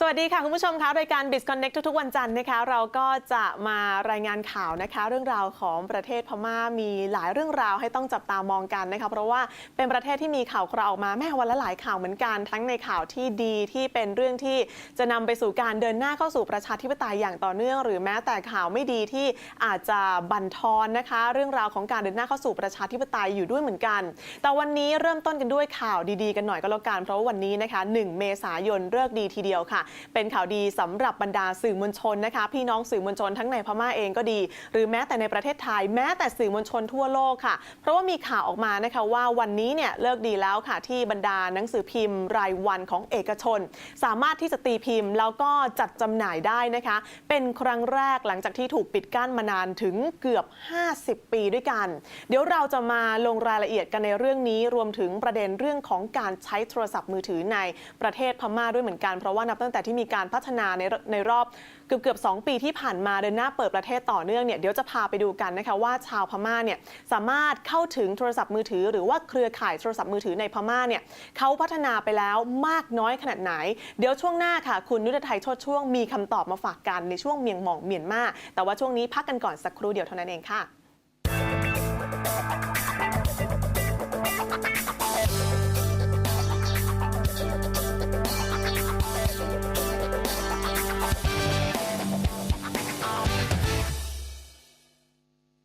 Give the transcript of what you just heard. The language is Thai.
สวัสดีค่ะ คุณผู้ชมคะรายการ b i z Connect ทุกๆ วันจันทร์นะคะ เราก็จะมารายงานข่าวนะคะ เรื่องราวของประเทศพม่ามีหลายเรื่องราวให้ต้องจับตามองกันนะคะ เพราะว่าเป็นประเทศที่มีข่าวคราวออกมาแม่วันละหลายข่าวเหมือนกัน ทั้งในข่าวที่ดีที่เป็นเรื่องที่จะนำไปสู่การเดินหน้าเข้าสู่ประชาธิปไตยอย่างต่อเนื่อง หรือแม้แต่ข่าวไม่ดีที่อาจจะบั่นทอนนะคะ เรื่องราวของการเดินหน้าเข้าสู่ประชาธิปไตยอยู่ด้วยเหมือนกัน แต่วันนี้เริ่มต้นกันด้วยข่าวดีๆ กันหน่อยก็แล้วกันเพราะว่าวันนี้นะคะ 1 เมษายนเลิกดีทีเดียวค่ะเป็นข่าวดีสำหรับบรรดาสื่อมวลชนนะคะ พี่น้องสื่อมวลชนทั้งในพม่าเองก็ดี หรือแม้แต่ในประเทศไทยแม้แต่สื่อมวลชนทั่วโลกค่ะ เพราะว่ามีข่าวออกมานะคะว่าวันนี้เนี่ยเลิกดีแล้วค่ะที่บรรดาหนังสือพิมพ์ รายวันของเอกชน สามารถที่จะตีพิมพ์ แล้วก็จัดจำหน่ายได้นะคะ เป็นครั้งแรกหลังจากที่ถูกปิดกั้นมานานถึงเกือบ 50 ปีด้วยกัน เดี๋ยวเราจะมาลงรายละเอียดกันในเรื่องนี้รวมถึงประเด็นเรื่องของการใช้โทรศัพท์มือถือในประเทศพม่าด้วยเหมือนกันเพราะว่านับตั้งแต่ที่มีการพัฒนาในในรอบเกือบเกือบ2ปีที่ผ่านมาเดินหน้าเปิดประเทศต่อเนื่องเนี่ยเดี๋ยวจะพาไปดูกันนะคะว่าชาวพม่าเนี่ยสามารถเข้าถึงโทรศัพท์มือถือ หรือว่าเครือข่ายโทรศัพท์มือถือในพม่าเนี่ยเขาพัฒนาไปแล้วมากน้อยขนาดไหน เดี๋ยวช่วงหน้าค่ะ คุณนุชไทยโชดช่วงมีคำตอบมาฝากกันในช่วงเมียงหมองเมียนมาแต่ว่าช่วงนี้พักกันก่อนสักครู่เดียวเท่านั้นเองค่ะ